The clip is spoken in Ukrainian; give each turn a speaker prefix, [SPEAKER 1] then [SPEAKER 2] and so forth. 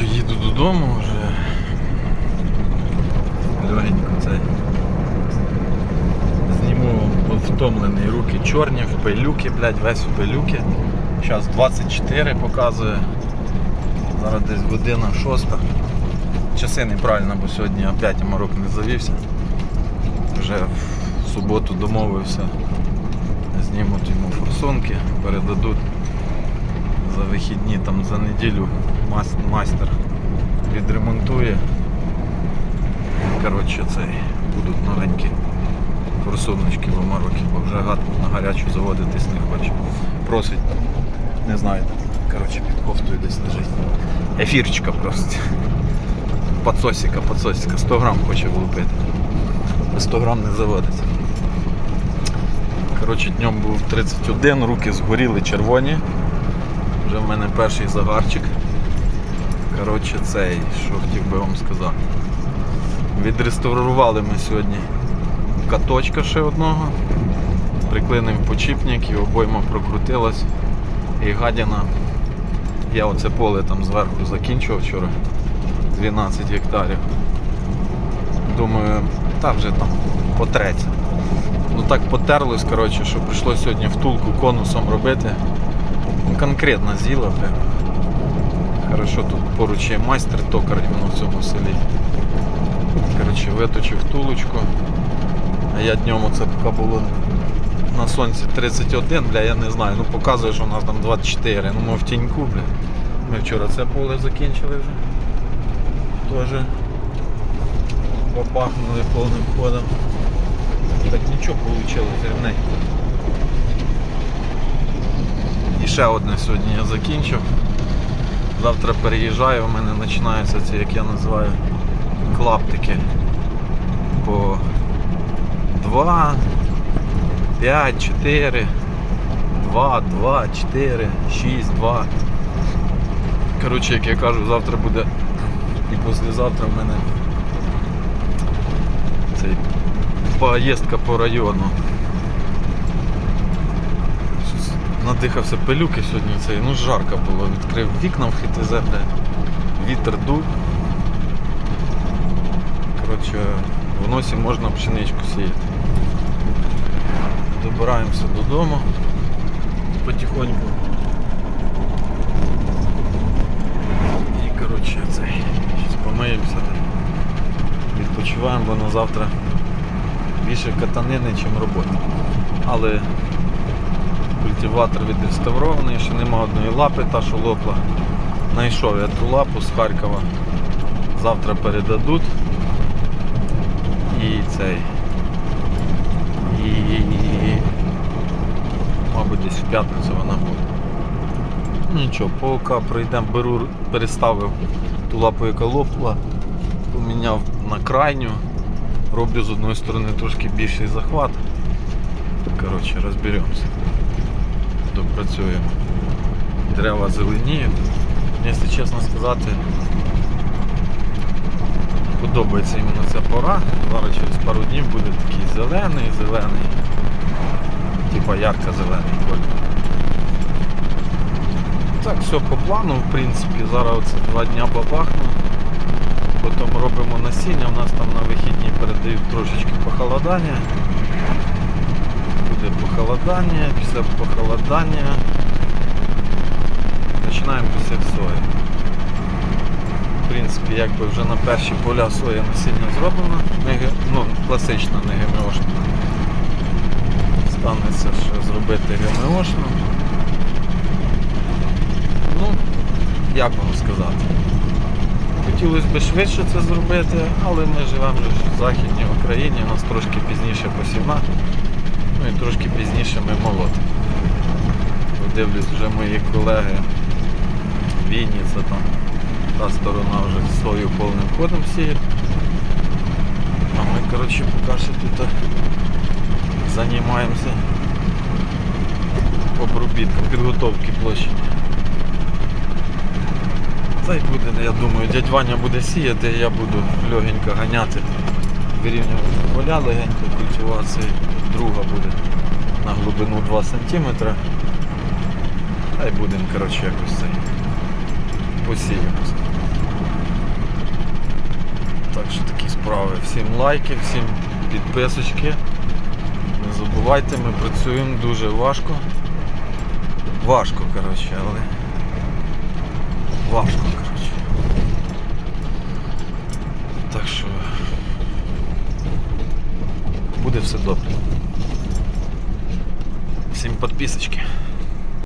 [SPEAKER 1] Коротше, їду додому вже. Легенько цей. Зніму втомлений руки чорні, в пилюки, блядь, весь в пилюки. Зараз 24 показує. Зараз десь година шоста. Часи неправильно, бо сьогодні опять Марок не завівся. Вже в суботу домовився. Знімуть йому форсунки, передадуть за вихідні, там за неділю майстер відремонтує. Коротше, цей будуть новенькі форсуночки в Омарокі, бо вже гад на гарячу заводитись не хоче. Просить, не знаю, коротше, під кофтою десь лежить. Ефірчика просто. Подсосика, подсосика. 100 грам хоче влупити. 100 грам не заводиться. Коротше, днем був 31, руки згоріли червоні. Вже в мене перший загарчик. Коротше, цей, що хотів би вам сказати. Відреставрували ми сьогодні каточка ще одного. Приклинив почіпник і обойма прокрутилась. І гадяна. Я оце поле там зверху закінчував вчора. 12 гектарів. Думаю, та вже там потреться. Ну так потерлось, коротше, що прийшлося сьогодні втулку конусом робити. Ну, конкретно з'їла, бля. Хорошо, тут поруч є майстер токар іменно в цьому селі. Коротше, виточив втулочку. А я днем оце поки було на сонці 31, бля, я не знаю. Ну показує, що у нас там 24. Ну ми в тіньку, бля. Ми вчора це поле закінчили вже. Тоже попахнули повним ходом. Так нічого вийшло рівненько. І ще одне сьогодні я закінчив. Завтра переїжджаю, у мене починаються ці, як я називаю, клаптики по 2, 5, 4, 2, 2, 4, 6, 2. Коротше, як я кажу, завтра буде і післязавтра в мене цей поїздка по району. Надихався пилюки сьогодні цей, ну жарко було, відкрив вікна в ХТЗ, бля. вітер дув. Коротше, в носі можна пшеничку сіяти. Добираємося додому потихоньку. І коротше цей. Зараз помиємося. Відпочиваємо, бо на завтра більше катанини, ніж роботи. Але культиватор відреставрований, ще нема одної лапи, та що лопла. Знайшов я ту лапу з Харкова. Завтра передадуть. І цей. І мабуть десь в п'ятницю вона буде. Нічого, поки пройдемо, беру, переставив ту лапу, яка лопла, поміняв на крайню, роблю з одної сторони трошки більший захват. Коротше, розберемося. Допрацюємо. Дерева зеленіють. Якщо чесно сказати, подобається іменно ця пора. Зараз через пару днів буде такий зелений, зелений. Типа ярко-зелений колір. Так, все по плану, в принципі, зараз оце два дня бабахну. Потім робимо насіння, у нас там на вихідні передають трошечки похолодання. Буде похолодання, після похолодання починаємо посів сої. В принципі, якби вже на перші поля соя насіння зроблено, не, ну, класично, не ГМОшна. Станеться ще зробити ГМОшну. Ну, як вам сказати. Хотілося б швидше це зробити, але ми живемо в Західній Україні, у нас трошки пізніше посівна, ну і трошки пізніше ми молотимо. Дивлюсь вже мої колеги Вінниця там, та сторона вже сою повним ходом сіє. А ми коротше поки що тут займаємося обробітком, підготовки площі. Та й буде, я думаю, дядь Ваня буде сіяти, я буду легенько ганяти, вирівнювати поля легенько, культивації. Друга буде на глибину 2 см. Та й будемо коротше, якось цей посіємося. Так що такі справи. Всім лайки, всім підписочки. Не забувайте, ми працюємо дуже важко. Важко, коротше, але. Важко, коротше. Так що буде все добре. Всім підписочки.